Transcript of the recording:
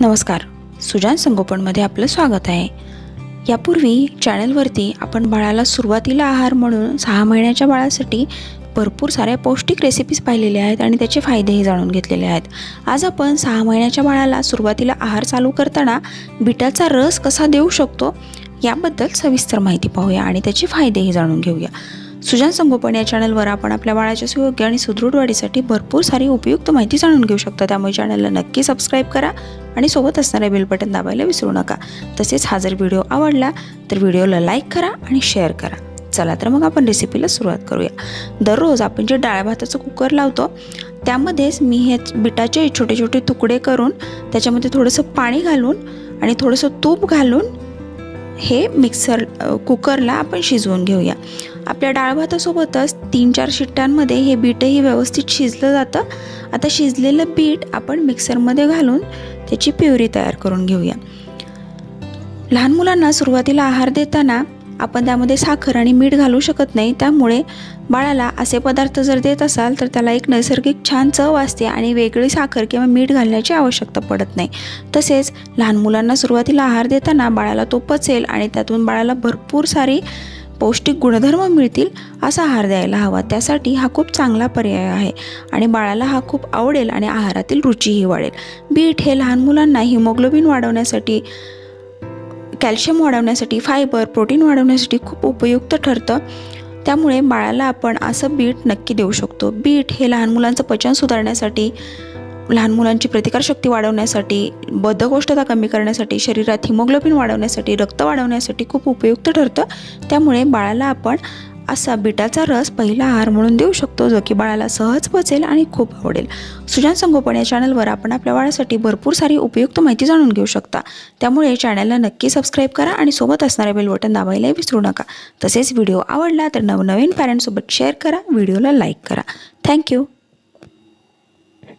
नमस्कार. सुजान संगोपनमध्ये आपलं स्वागत आहे. यापूर्वी चॅनलवरती आपण बाळाला सुरुवातीला आहार म्हणून सहा महिन्याच्या बाळासाठी भरपूर साऱ्या पौष्टिक रेसिपीज पाहिलेल्या आहेत आणि त्याचे फायदेही जाणून घेतलेले आहेत. आज आपण सहा महिन्याच्या बाळाला सुरुवातीला आहार चालू करताना बिटाचा रस कसा देऊ शकतो याबद्दल सविस्तर माहिती पाहूया आणि त्याचे फायदेही जाणून घेऊया. सुजान संगोपन या चॅनलवर आपण आपल्या बाळाच्या सुयोग्य आणि सुदृढ वाढीसाठी भरपूर सारी उपयुक्त माहिती जाणून घेऊ शकता. त्यामुळे चॅनलला नक्की सबस्क्राईब करा आणि सोबत असणारे बेल बटन दाबायला विसरू नका. तसेच हा जर व्हिडिओ आवडला तर व्हिडिओला लाईक करा आणि शेअर करा. चला तर मग आपण रेसिपीला सुरुवात करूया. दररोज आपण जे डाळ भाताचं कुकर लावतो त्यामध्येच मी हे बिटाचे छोटे छोटे तुकडे करून त्याच्यामध्ये थोडंसं पाणी घालून आणि थोडंसं तूप घालून हे मिक्सर कुकरला आपण शिजवून घेऊया. आपल्या डाळ भातासोबतच तीन चार शिट्ट्यांमध्ये हे बीटही व्यवस्थित शिजलं जातं. आता शिजलेलं बीट आपण मिक्सरमध्ये घालून त्याची प्युरी तयार करून घेऊया. लहान मुलांना सुरुवातीला आहार देताना आपण त्यामध्ये साखर आणि मीठ घालू शकत नाही. त्यामुळे बाळाला असे पदार्थ जर देत असाल तर त्याला एक नैसर्गिक छान चव असते आणि वेगळी साखर किंवा मीठ घालण्याची आवश्यकता पडत नाही. तसेच लहान मुलांना सुरुवातीला आहार देताना बाळाला तो पचेल आणि त्यातून बाळाला भरपूर सारी पौष्टिक गुणधर्म मिळतील असा आहार द्यायला हवा. त्यासाठी हा खूप चांगला पर्याय आहे आणि बाळाला हा खूप आवडेल आणि आहारातील रुचीही वाढेल. बीट हे लहान मुलांना हिमोग्लोबिन वाढवण्यासाठी कॅल्शियम वाढवण्यासाठी फायबर प्रोटीन वाढवण्यासाठी खूप उपयुक्त ठरतं. त्यामुळे बाळाला आपण असं बीट नक्की देऊ शकतो. बीट हे लहान मुलांचं पचन सुधारण्यासाठी लहान मुलांची प्रतिकारशक्ती वाढवण्यासाठी बद्धकोष्ठता कमी करण्यासाठी शरीरात हिमोग्लोबिन वाढवण्यासाठी रक्त वाढवण्यासाठी खूप उपयुक्त ठरतं. त्यामुळे बाळाला आपण असा बिटाचा रस पहिला आहार म्हणून देऊ शकतो जो की बाळाला सहज पचेल आणि खूप आवडेल. सुजान संगोपन या चॅनलवर आपण आपल्या बाळासाठी भरपूर सारी उपयुक्त माहिती जाणून घेऊ शकता. त्यामुळे चॅनलला नक्की सबस्क्राईब करा आणि सोबत असणारे बेल बटन दाबायलाही विसरू नका. तसेच व्हिडिओ आवडला तर नवनवीन पॅरेंट्ससोबत शेअर करा व्हिडिओला लाईक करा. थँक्यू.